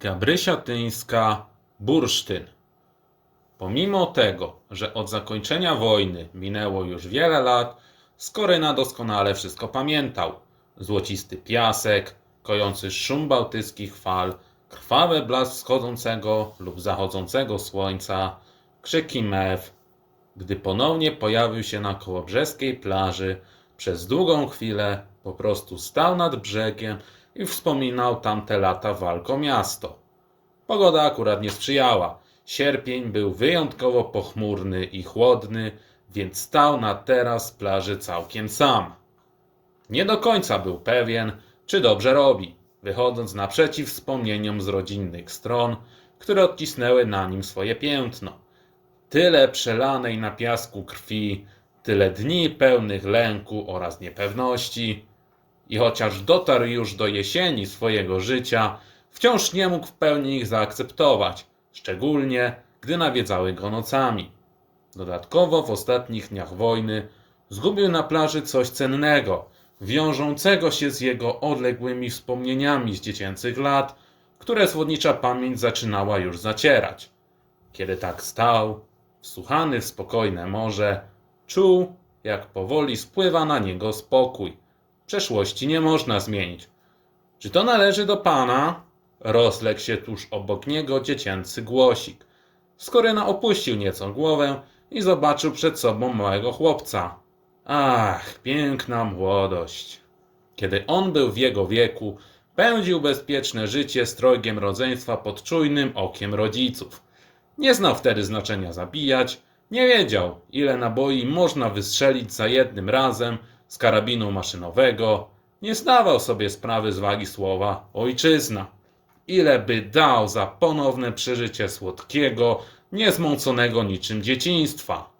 Gabrysia Tyńska, Bursztyn. Pomimo tego, że od zakończenia wojny minęło już wiele lat, Skoryna doskonale wszystko pamiętał. Złocisty piasek, kojący szum bałtyckich fal, krwawy blask wschodzącego lub zachodzącego słońca, krzyki mew. Gdy ponownie pojawił się na kołobrzeskiej plaży, przez długą chwilę po prostu stał nad brzegiem i wspominał tamte lata walk o miasto. Pogoda akurat nie sprzyjała. Sierpień był wyjątkowo pochmurny i chłodny, więc stał na teraz plaży całkiem sam. Nie do końca był pewien, czy dobrze robi, wychodząc naprzeciw wspomnieniom z rodzinnych stron, które odcisnęły na nim swoje piętno. Tyle przelanej na piasku krwi, tyle dni pełnych lęku oraz niepewności. I chociaż dotarł już do jesieni swojego życia, wciąż nie mógł w pełni ich zaakceptować, szczególnie gdy nawiedzały go nocami. Dodatkowo w ostatnich dniach wojny zgubił na plaży coś cennego, wiążącego się z jego odległymi wspomnieniami z dziecięcych lat, które słodnicza pamięć zaczynała już zacierać. Kiedy tak stał, wsłuchany w spokojne morze, czuł, jak powoli spływa na niego spokój. Przeszłości nie można zmienić. Czy to należy do pana? Rozległ się tuż obok niego dziecięcy głosik. Skoryna opuścił nieco głowę i zobaczył przed sobą małego chłopca. Ach, piękna młodość. Kiedy on był w jego wieku, pędził bezpieczne życie strojgiem rodzeństwa pod czujnym okiem rodziców. Nie znał wtedy znaczenia zabijać, nie wiedział, ile naboi można wystrzelić za jednym razem z karabinu maszynowego, nie zdawał sobie sprawy z wagi słowa ojczyzna. Ile by dał za ponowne przeżycie słodkiego, niezmąconego niczym dzieciństwa.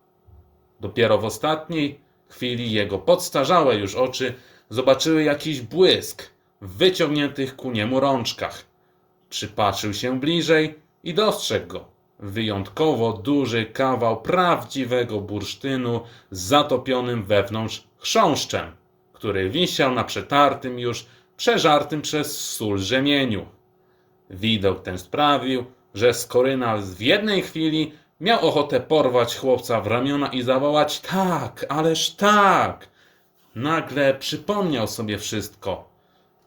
Dopiero w ostatniej chwili jego podstarzałe już oczy zobaczyły jakiś błysk w wyciągniętych ku niemu rączkach. Przypatrzył się bliżej i dostrzegł go. Wyjątkowo duży kawał prawdziwego bursztynu z zatopionym wewnątrz chrząszczem, który wisiał na przetartym już, przeżartym przez sól rzemieniu. Widok ten sprawił, że Skoryna w jednej chwili miał ochotę porwać chłopca w ramiona i zawołać tak, ależ tak. Nagle przypomniał sobie wszystko.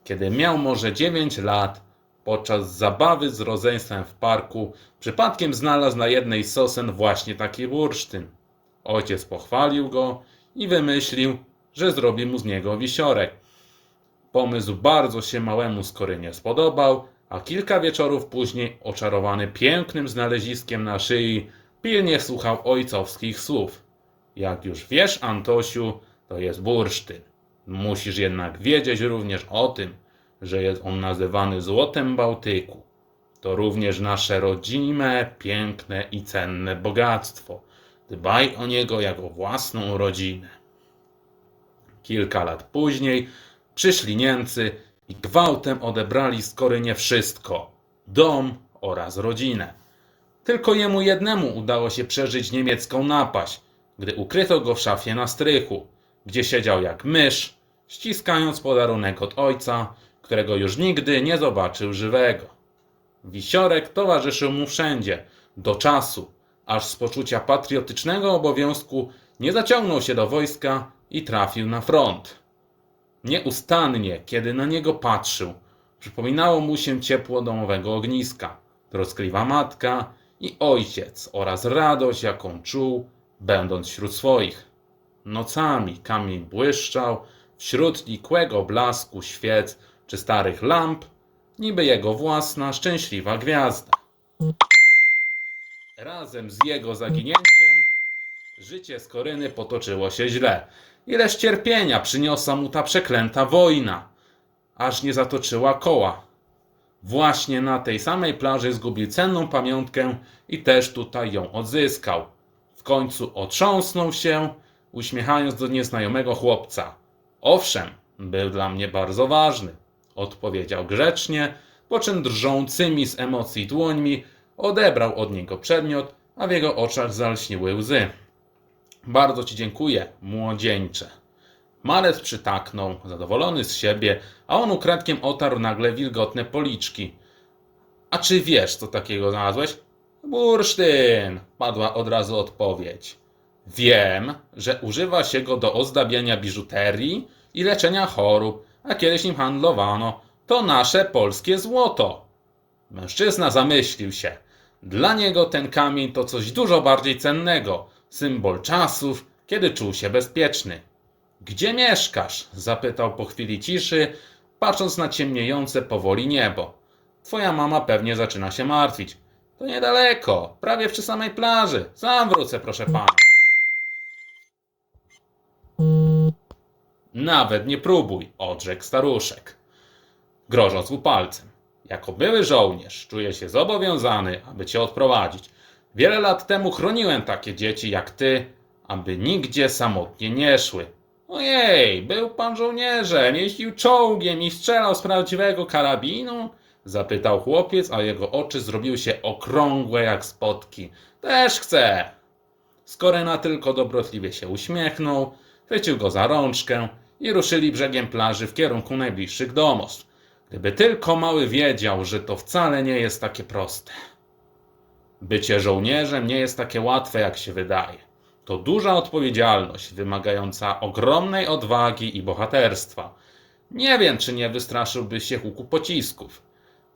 Kiedy miał może dziewięć lat, podczas zabawy z rodzeństwem w parku, przypadkiem znalazł na jednej z sosen właśnie taki bursztyn. Ojciec pochwalił go i wymyślił, że zrobi mu z niego wisiorek. Pomysł bardzo się małemu Skorynie spodobał, a kilka wieczorów później, oczarowany pięknym znaleziskiem na szyi, pilnie słuchał ojcowskich słów. Jak już wiesz, Antosiu, to jest bursztyn. Musisz jednak wiedzieć również o tym, że jest on nazywany złotem Bałtyku. To również nasze rodzime, piękne i cenne bogactwo. Dbaj o niego jako własną rodzinę. Kilka lat później przyszli Niemcy i gwałtem odebrali Skorynie wszystko dom oraz rodzinę. Tylko jemu jednemu udało się przeżyć niemiecką napaść, gdy ukryto go w szafie na strychu, gdzie siedział jak mysz, ściskając podarunek od ojca, którego już nigdy nie zobaczył żywego. Wisiorek towarzyszył mu wszędzie, do czasu, aż z poczucia patriotycznego obowiązku nie zaciągnął się do wojska i trafił na front. Nieustannie, kiedy na niego patrzył, przypominało mu się ciepło domowego ogniska, troskliwa matka i ojciec oraz radość, jaką czuł, będąc wśród swoich. Nocami kamień błyszczał wśród nikłego blasku świec czy starych lamp, niby jego własna szczęśliwa gwiazda. Razem z jego zaginięciem życie Skoryny potoczyło się źle. Ileż cierpienia przyniosła mu ta przeklęta wojna, aż nie zatoczyła koła. Właśnie na tej samej plaży zgubił cenną pamiątkę i też tutaj ją odzyskał. W końcu otrząsnął się, uśmiechając do nieznajomego chłopca. Owszem, był dla mnie bardzo ważny, odpowiedział grzecznie, po czym drżącymi z emocji dłońmi odebrał od niego przedmiot, a w jego oczach zalśniły łzy. Bardzo ci dziękuję, młodzieńcze. Malec przytaknął, zadowolony z siebie, a on ukradkiem otarł nagle wilgotne policzki. A czy wiesz, co takiego znalazłeś? Bursztyn, padła od razu odpowiedź. Wiem, że używa się go do ozdabiania biżuterii i leczenia chorób, a kiedyś nim handlowano. To nasze polskie złoto. Mężczyzna zamyślił się. Dla niego ten kamień to coś dużo bardziej cennego, symbol czasów, kiedy czuł się bezpieczny. Gdzie mieszkasz? zapytał po chwili ciszy, patrząc na ciemniejące powoli niebo. Twoja mama pewnie zaczyna się martwić. To niedaleko, prawie przy samej plaży. Sam wrócę, proszę pana. Nawet nie próbuj, odrzekł staruszek, grożąc mu palcem. Jako były żołnierz czuję się zobowiązany, aby cię odprowadzić. Wiele lat temu chroniłem takie dzieci jak ty, aby nigdzie samotnie nie szły. Ojej, był pan żołnierzem, jeździł czołgiem i strzelał z prawdziwego karabinu? Zapytał chłopiec, a jego oczy zrobiły się okrągłe jak spotki. Też chcę. Skoryna tylko dobrotliwie się uśmiechnął, chwycił go za rączkę i ruszyli brzegiem plaży w kierunku najbliższych domostw. Gdyby tylko mały wiedział, że to wcale nie jest takie proste. Bycie żołnierzem nie jest takie łatwe, jak się wydaje. To duża odpowiedzialność, wymagająca ogromnej odwagi i bohaterstwa. Nie wiem, czy nie wystraszyłby się huku pocisków.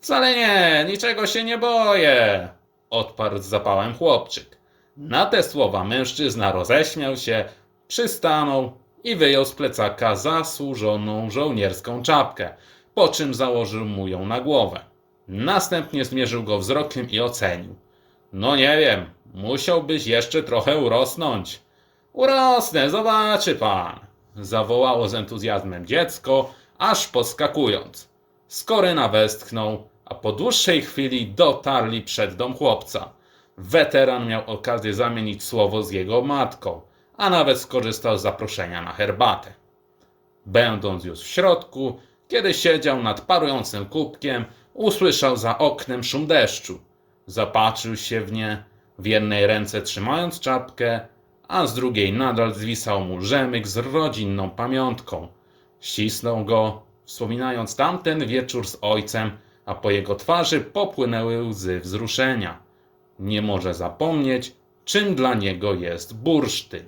Wcale nie, niczego się nie boję, odparł z zapałem chłopczyk. Na te słowa mężczyzna roześmiał się, przystanął i wyjął z plecaka zasłużoną żołnierską czapkę, po czym założył mu ją na głowę. Następnie zmierzył go wzrokiem i ocenił. No nie wiem, musiałbyś jeszcze trochę urosnąć. Urosnę, zobaczy pan, zawołało z entuzjazmem dziecko, aż podskakując. Skoryna westchnął, a po dłuższej chwili dotarli przed dom chłopca. Weteran miał okazję zamienić słowo z jego matką, a nawet skorzystał z zaproszenia na herbatę. Będąc już w środku, kiedy siedział nad parującym kubkiem, usłyszał za oknem szum deszczu. Zapatrzył się w nie, w jednej ręce trzymając czapkę, a z drugiej nadal zwisał mu rzemyk z rodzinną pamiątką. Ścisnął go, wspominając tamten wieczór z ojcem, a po jego twarzy popłynęły łzy wzruszenia. Nie może zapomnieć, czym dla niego jest bursztyn.